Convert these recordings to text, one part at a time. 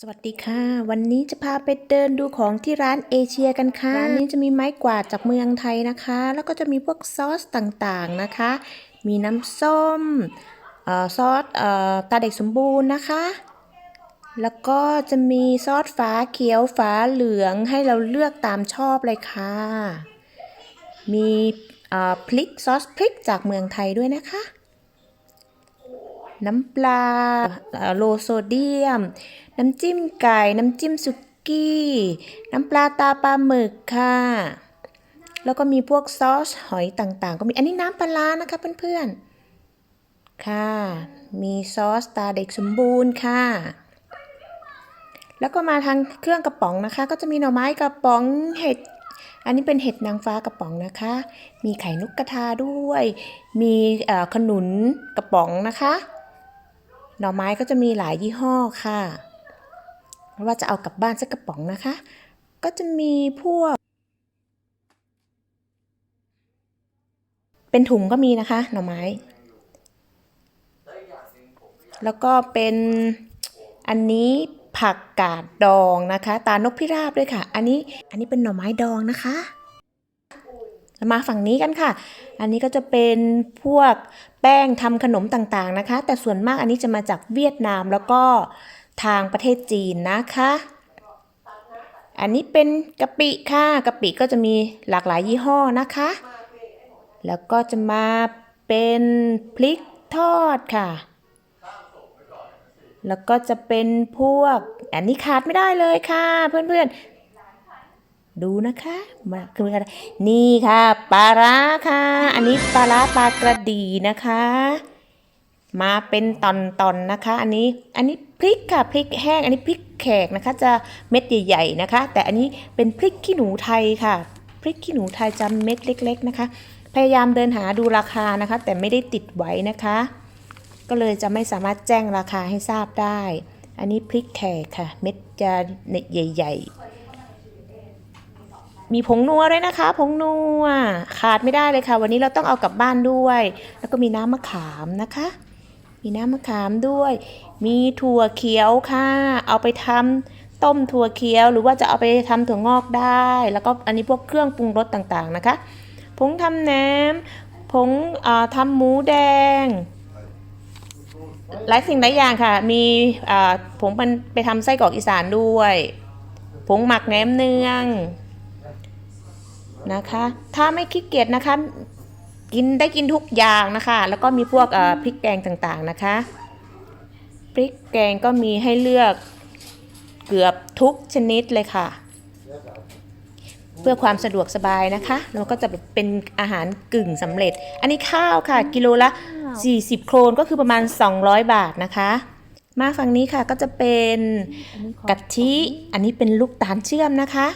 สวัสดีค่ะ วันนี้จะพาไปเดินดูของที่ร้านเอเชียกันค่ะ ร้านนี้จะมีไม้กวาดจากเมืองไทยนะคะ แล้วก็จะมีพวกซอสต่างๆนะคะ มีน้ำส้มอซอสอตาเด็กสมบูรณ์นะคะ แล้วก็จะมีซอสฝาเขียวฝาเหลืองให้เราเลือกตามชอบเลยค่ะ มีพริกซอสพริกจากเมืองไทยด้วยนะคะ น้ำปลาโลโซเดียม น้ำจิ้มไก่ น้ำจิ้มสุกี้ น้ำปลาตาปลาหมึกค่ะ แล้วก็มีพวกซอสหอยต่างๆ ก็มี อันนี้น้ำปลาร้านะคะเพื่อนๆ ค่ะ มีซอสตาเด็กสมบูรณ์ค่ะ แล้วก็มาทางเครื่องกระป๋องนะคะ ก็จะมีหน่อไม้กระป๋องเห็ดอันนี้เป็นเห็ดนางฟ้ากระป๋องนะคะ มีไข่นกกระทาด้วย มีขนุนกระป๋องนะคะ หน่อไม้ก็จะมีหลายยี่ห้อค่ะ ว่าจะเอากลับบ้านสักกระป๋องนะคะ ก็จะมีพวก เป็นถุงก็มีนะคะ หน่อไม้ แล้วก็เป็นอันนี้ผักกาดดองนะคะ ตานกพิราบด้วยค่ะ อันนี้อันนี้เป็นหน่อไม้ดองนะคะ มาฝั่งนี้กันค่ะ อันนี้ก็จะเป็นพวกแป้งทำขนมต่างๆนะคะ แต่ส่วนมากอันนี้จะมาจากเวียดนามแล้วก็ทางประเทศจีนนะคะ อันนี้เป็นกะปิค่ะ กะปิก็จะมีหลากหลายยี่ห้อนะคะ แล้วก็จะมาเป็นพริกทอดค่ะ แล้วก็จะเป็นพวก อันนี้ขาดไม่ได้เลยค่ะ เพื่อนๆ ดูนะคะมาคืออะไรนี่ค่ะปลาร้าค่ะ อันนี้ปลาร้าปลากระดีนะคะ มาเป็นตอนๆนนะคะ อันนี้อันนี้พริกค่ะพริกแห้ง อันนี้พริกแขกนะคะ จะเม็ดใหญ่ ๆนะคะ แต่อันนี้เป็นพริกขี้หนูไทยค่ะพริกขี้หนูไทยจะเม็ดเล็ก ๆ นะคะ พยายามเดินหาดูราคานะคะ แต่ไม่ได้ติดไว้นะคะ ก็เลยจะไม่สามารถแจ้งราคาให้ทราบได้ อันนี้พริกแขกค่ะ เม็ดจะใหญ่ ๆ มีผงนัวด้วยนะคะ ผงนัวขาดไม่ได้เลยค่ะ วันนี้เราต้องเอากลับบ้านด้วย แล้วก็มีน้ำมะขามนะคะ มีน้ำมะขามด้วย มีถั่วเขียวค่ะ เอาไปทำต้มถั่วเขียว หรือว่าจะเอาไปทำถั่วงอกได้ แล้วก็อันนี้พวกเครื่องปรุงรสต่างๆนะคะ ผงทำแหนม ผงทำหมูแดงหลายสิ่งหลายอย่างค่ะ มีผงมันไปทำไส้กรอกอีสานด้วย ผงหมักแหนมเนือง นะคะ ถ้าไม่ขี้เกียจนะคะ กินได้กินทุกอย่างนะคะ แล้วก็มีพวกเอ่อพริกแกงต่างๆนะคะ พริกแกงก็มีให้เลือกเกือบทุกชนิดเลยค่ะ เพื่อความสะดวกสบายนะคะแล้วก็จะเป็นอาหารกึ่งสำเร็จ อันนี้ข้าวค่ะ กิโลละ 40 โครนก็คือประมาณ 200 บาทนะคะมาฝั่งนี้ค่ะก็จะเป็นกะทิ อันนี้เป็นลูกตาลเชื่อมนะคะ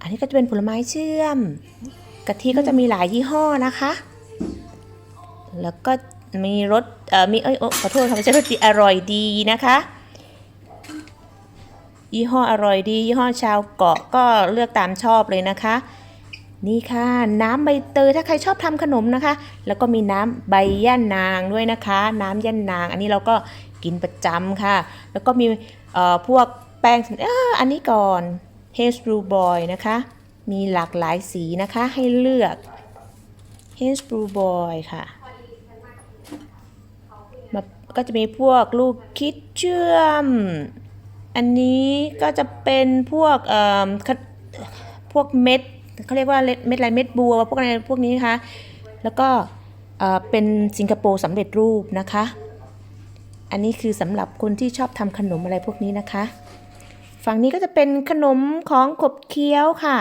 อันนี้ก็จะเป็นผลไม้เชื่อมกะทิก็จะมีหลายยี่ห้อนะคะ แล้วก็มีรสเอ่อมีเอ้ยโอ้ขอโทษค่ะไม่ใช่รสดีอร่อยดีนะคะ ยี่ห้ออร่อยดี ยี่ห้อชาวเกาะก็เลือกตามชอบเลยนะคะ นี่ค่ะน้ำใบเตยถ้าใครชอบทำขนมนะคะ แล้วก็มีน้ำใบย่านางด้วยนะคะ น้ำย่านาง อันนี้เราก็กินประจำค่ะ แล้วก็มีเอ่อพวกแป้งออันนี้ก่อน h a z e b r e w Boy นะคะ มีหลากหลายสีนะคะให้เลือก h a z e b r e w Boy ค่ะมาก็จะมีพวกลูกคิดเชื่อม อันนี้ก็จะเป็นพวกเอ่อพวกเม็ดเขาเรียกว่าเม็ดอะไรเม็ดบัวพวกอะไรพวกนี้นะคะ แล้วก็เอ่อเป็นสิงคโปร์สำเร็จรูปนะคะ อันนี้คือสำหรับคนที่ชอบทำขนมอะไรพวกนี้นะคะ ฝั่งนี้ก็จะเป็นขนมของขบเคี้ยวค่ะ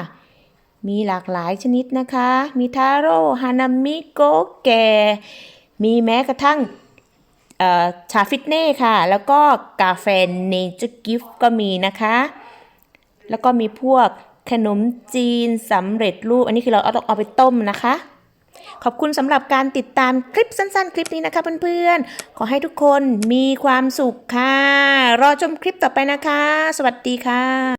มีหลากหลายชนิดนะคะ มีทาโร่ฮานามิโกแกมีแม้กระทั่งชาฟิตเน่ค่ะ แล้วก็กาแฟเนเจอร์กิฟก็มีนะคะ แล้วก็มีพวกขนมจีนสำเร็จรูป อันนี้คือเราเอาต้องเอาไปต้มนะคะ ขอบคุณสำหรับการติดตามคลิปสั้น ๆ คลิปนี้นะคะเพื่อนๆ ขอให้ทุกคนมีความสุขค่ะ รอชมคลิปต่อไปนะคะ สวัสดีค่ะ